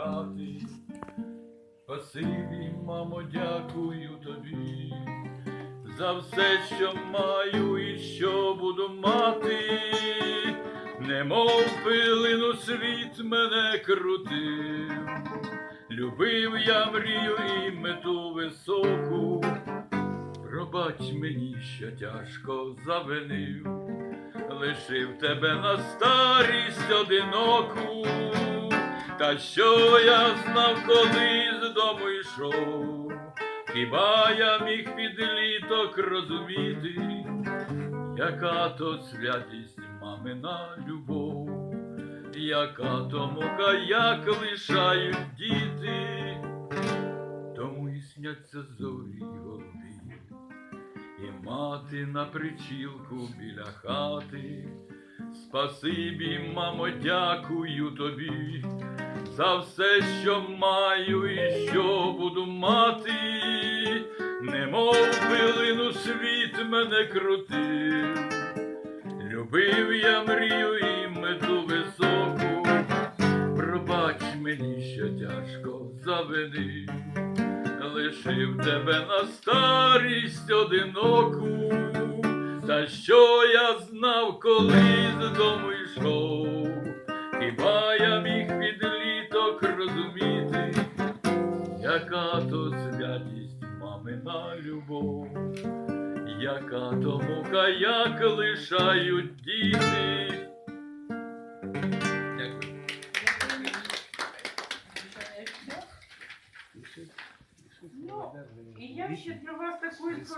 хати. Спасибі, мамо, дякую тобі за все, що маю і що буду мати, немов пилину світ мене крутив, любив я мрію і мету високу, пробач мені, що тяжко завинив, лишив тебе на старість одиноку. Та що я знав, коли з дому йшов, хіба я міг підліток розуміти, яка то святість мамина любов, яка то мука, як лишають діти, тому і сняться зорі голубі, і мати на причілку біля хати. Спасибі, мамо, дякую тобі за все, що маю і що буду мати, немов пилину світ мене крутив, любив я мрію і мету високу, пробач мені, що тяжко завинив, лишив тебе на старість одиноку. Та що я знав, коли з дому йшов, святість мамина любов, яка тому як лишають діти. Дякую. Ну, і я ще для вас інформацію.